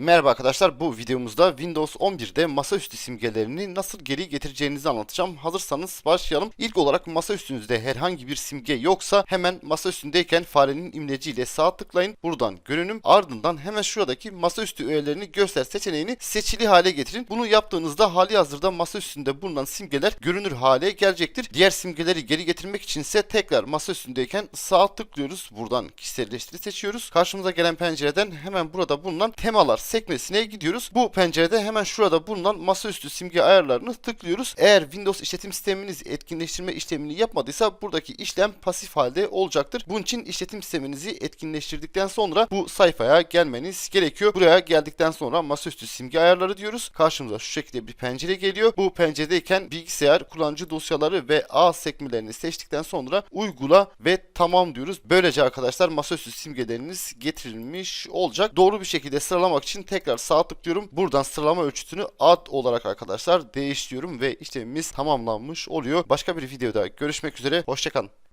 Merhaba arkadaşlar bu videomuzda Windows 11'de masaüstü simgelerini nasıl geri getireceğinizi anlatacağım. Hazırsanız başlayalım. İlk olarak masaüstünüzde herhangi bir simge yoksa hemen masaüstündeyken farenin imleciyle sağ tıklayın. Buradan görünüm ardından hemen şuradaki masaüstü öğelerini göster seçeneğini seçili hale getirin. Bunu yaptığınızda hali hazırda masaüstünde bulunan simgeler görünür hale gelecektir. Diğer simgeleri geri getirmek için ise tekrar masaüstündeyken sağ tıklıyoruz. Buradan kişiselleştiri seçiyoruz. Karşımıza gelen pencereden hemen burada bulunan temalar sekmesine gidiyoruz. Bu pencerede hemen şurada bulunan masaüstü simge ayarlarını tıklıyoruz. Eğer Windows işletim sisteminiz etkinleştirme işlemini yapmadıysa buradaki işlem pasif halde olacaktır. Bunun için işletim sisteminizi etkinleştirdikten sonra bu sayfaya gelmeniz gerekiyor. Buraya geldikten sonra masaüstü simge ayarları diyoruz. Karşımıza şu şekilde bir pencere geliyor. Bu penceredeyken bilgisayar kullanıcı dosyaları ve A sekmelerini seçtikten sonra uygula ve tamam diyoruz. Böylece arkadaşlar masaüstü simgeleriniz getirilmiş olacak. Doğru bir şekilde sıralamak için tekrar sağ tıklıyorum. Buradan sıralama ölçütünü ad olarak arkadaşlar değiştiriyorum ve işlemimiz tamamlanmış oluyor. Başka bir videoda görüşmek üzere. Hoşçakalın.